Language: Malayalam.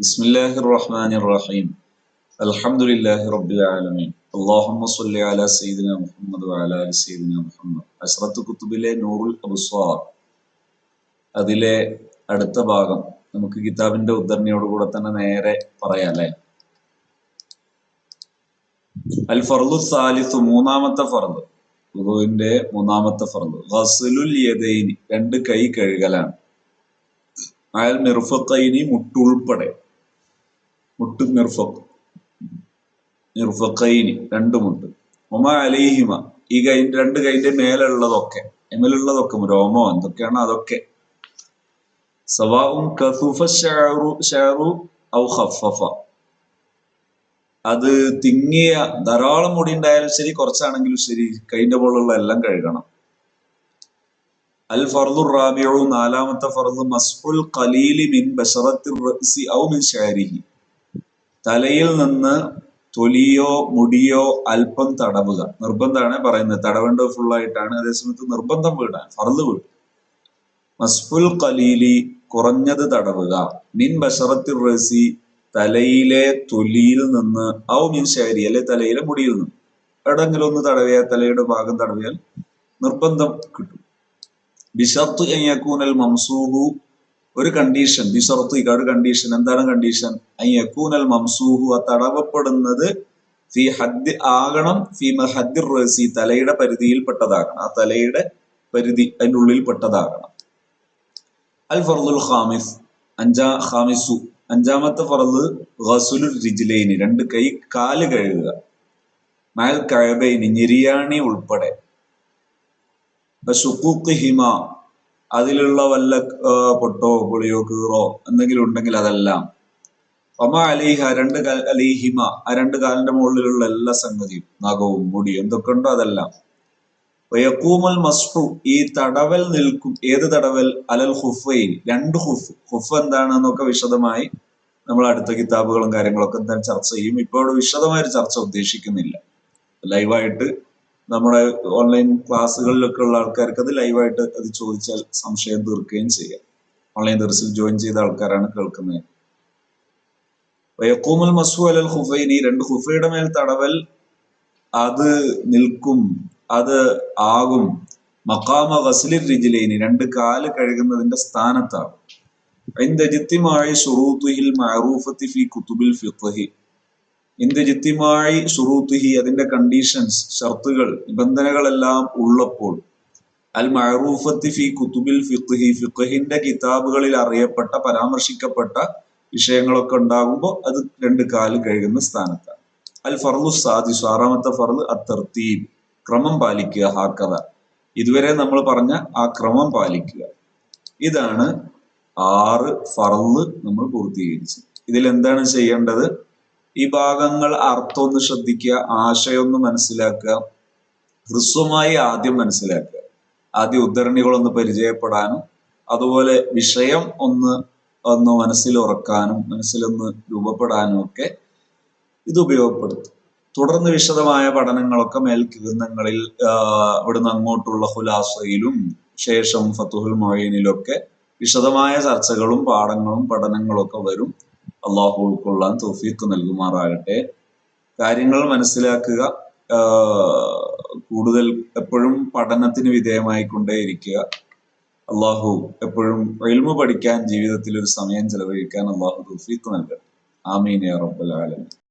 بسم الله الرحمن الرحيم الحمد لله رب العالمين اللهم صل على سيدنا محمد وعلى آل سيدنا محمد അസ്രത്ത് കുത്തുബിലെ നൂറുൽ അബ്സ്വാർ അതിലെ അടുത്ത ഭാഗം നമുക്ക് കിതാബിന്റെ ഉദ്ധരണിയോടുകൂടെ തന്നെ നേരെ പറയാം അല്ലെ അൽ ഫർദു സാലിസ് മൂന്നാമത്തെ ഫർദ് വുദുവിന്റെ മൂന്നാമത്തെ ഫർദ് ഗസ്ലുൽ യദൈനി രണ്ട് കൈ കഴുകലാണ് അയൽ മിർഫക്കൈനി മുട്ടുൾപ്പെടെ മുട്ട് നിർഫക് നിർഫക്കൈനി രണ്ടുമുണ്ട് ഒമ അലൈഹിമ ഈ കൈ രണ്ട് കൈന്റെ മേലുള്ളതൊക്കെ എമ്മലുള്ളതൊക്കെ രോമോ എന്തൊക്കെയാണ് അതൊക്കെ. സവാവും ഔ അത് തിങ്ങിയ ധാരാളം മുടി ഉണ്ടായാലും ശരി കുറച്ചാണെങ്കിലും ശരി കൈന്റെ പോലുള്ള എല്ലാം കഴുകണം. അൽ ഫർദു റാബിഉ നാലാമത്തെ ഫർദ് മസ്ഫുൽ ഖലീലി മിൻ ബശറത്തി റഅസി ഔ മിൻ ഷാരിഹി തലയിൽ നിന്ന് തൊലിയോ മുടിയോ അല്പം തടവുക. നിർബന്ധമാണ് പറയുന്നത്. തടവേണ്ടത് ഫുള്ളായിട്ടാണ് അതേസമയത്ത് നിർബന്ധം വീടാൻ ഫർദ് വീട്. മസ്ഫുൽ കലീലി കുറഞ്ഞത് തടവുക. മിൻ ബഷറത്തിൽ റസി തലയിലെ തൊലിയിൽ നിന്ന് ഔ മിൻ ശരി അല്ലെ തലയിലെ മുടിയിൽ നിന്ന്. എവിടെങ്കിലും ഒന്ന് തടവിയാൽ തലയുടെ ഭാഗം തടവിയാൽ നിർബന്ധം കിട്ടും. ബിഷത്ത് യക്കൂനൽ മംസൂഹു ഒരു കണ്ടീഷൻ ബിസറത്ത് ഒരു കണ്ടീഷൻ എന്താണ് കണ്ടീഷൻ അയ്യക്കൂനൽ മംസൂഹു ആ തടവപ്പെടുന്നത് ഫി ഹദ് ആകണം ഫി ഹദ്ദിർ റസി തലയുടെ പരിധിയിൽ പെട്ടതാകണം ആ തലയുടെ പരിധി അതിന്റെ ഉള്ളിൽ പെട്ടതാകണം അൽ ഫർദുൽ ഖാമിസ് അഞ്ചാ ഖാമിസു അഞ്ചാമത്തെ ഫറദ് ഗസുലുൽ റിജിലൈനി രണ്ട് കൈ കാൽ കഴുകുക. മഹൽ കഴബൈനി ഞെരിയാണി ഉൾപ്പെടെ. ഹിമ അതിലുള്ള വല്ല പൊട്ടോ പുളിയോ കീറോ എന്തെങ്കിലും ഉണ്ടെങ്കിൽ അതെല്ലാം. ഒമ അലീഹ രണ്ട് അലീഹിമ ആ രണ്ട് കാലിന്റെ മുകളിലുള്ള എല്ലാ സംഗതിയും നഖവും മുടി എന്തൊക്കെ ഉണ്ടോ അതെല്ലാം. വയക്കൂമൽ മസ്ഫു ഈ തടവൽ നിൽക്കും ഏത് തടവൽ? അലൽ ഹുഫൈൻ രണ്ട് ഹുഫ് ഹുഫ് എന്താണെന്നൊക്കെ വിശദമായി നമ്മൾ അടുത്ത കിതാബുകളും കാര്യങ്ങളൊക്കെ എന്തായാലും ചർച്ച ചെയ്യും. ഇപ്പോൾ വിശദമായ ഒരു ചർച്ച ഉദ്ദേശിക്കുന്നില്ല. ലൈവായിട്ട് നമ്മുടെ ഓൺലൈൻ ക്ലാസ്സുകളിലൊക്കെ ഉള്ള ആൾക്കാർക്ക് അത് ലൈവായിട്ട് അത് ചോദിച്ചാൽ സംശയം തീർക്കുകയും ചെയ്യാം. ഓൺലൈൻ ദർസിൽ ജോയിൻ ചെയ്ത ആൾക്കാരാണ് കേൾക്കുന്നത്. വയക്കൂമൽ മസു അലൽ ഹുഫൈനി രണ്ട് ഹുഫയുടെ മേൽ തടവൽ അത് നിൽക്കും അത് ആകും. മക്കാമ ഗസ്ലിൽ റിജിലൈനി രണ്ട് കാൽ കഴുകുന്നതിന്റെ സ്ഥാനത്താണ്. സ്ഥാനത്താകും ഷുറൂത്തുഹിൽ മഅറൂഫത്തി ഫി കുത്തുബിൽ ഫിഖ്ഹി. ഇന്ദജിത്യമായി ഷുറൂത്തുഹി അതിന്റെ കണ്ടീഷൻസ് ഷർത്തുകൾ നിബന്ധനകളെല്ലാം ഉള്ളപ്പോൾ അൽ മഅറൂഫത്തി ഫി കുത്തുബിൽ ഫിഖ്ഹി ഫിഖ്ഹിന്റെ കിതാബുകളിൽ അറിയപ്പെട്ട പരാമർശിക്കപ്പെട്ട വിഷയങ്ങളൊക്കെ ഉണ്ടാകുമ്പോൾ അത് രണ്ട് കാൽ കഴുകുന്ന സ്ഥാനത്താണ്. അൽ ഫർലു സാദിസ് ആറാമത്തെ ഫർദ് അത്തർത്തീബ് ക്രമം പാലിക്കുക ഹാക്കഥ ഇതുവരെ നമ്മൾ പറഞ്ഞ ആ ക്രമം പാലിക്കുക. ഇതാണ് ആറ് ഫർൾ നമ്മൾ പൂർത്തീകരിച്ചത്. ഇതിൽ എന്താണ് ചെയ്യേണ്ടത്? ഈ ഭാഗങ്ങൾ അർത്ഥം ഒന്ന് ശ്രദ്ധിക്കുക ആശയം ഒന്ന് മനസ്സിലാക്കുക ഹ്രസ്വമായി ആദ്യം മനസ്സിലാക്കുക. ആദ്യം ഉദ്ധരണികളൊന്ന് പരിചയപ്പെടാനും അതുപോലെ വിഷയം ഒന്ന് ഒന്ന് മനസ്സിൽ ഉറക്കാനും മനസ്സിലൊന്ന് രൂപപ്പെടാനും ഒക്കെ ഇത് ഉപയോഗപ്പെടുത്തും. തുടർന്ന് വിശദമായ പഠനങ്ങളൊക്കെ മേൽക്കിരുന്നങ്ങളിൽ ഇവിടുന്ന് അങ്ങോട്ടുള്ള ഹുലാസയിലും ശേഷം ഫത്തുഹുൽ മൊയ്നിലൊക്കെ വിശദമായ ചർച്ചകളും പാഠങ്ങളും പഠനങ്ങളും ഒക്കെ വരും. അള്ളാഹു ഉൾക്കൊള്ളാൻ തോഫീക്ക് നൽകുമാറാകട്ടെ. കാര്യങ്ങൾ മനസ്സിലാക്കുക. കൂടുതൽ എപ്പോഴും പഠനത്തിന് വിധേയമായി കൊണ്ടേയിരിക്കുക അള്ളാഹു എപ്പോഴും എൽമ പഠിക്കാൻ ജീവിതത്തിൽ ഒരു സമയം ചെലവഴിക്കാൻ അള്ളാഹു തോഫീക്ക് നൽകട്ടെ. ആമീൻ റബ്ബൽ ആലമീൻ.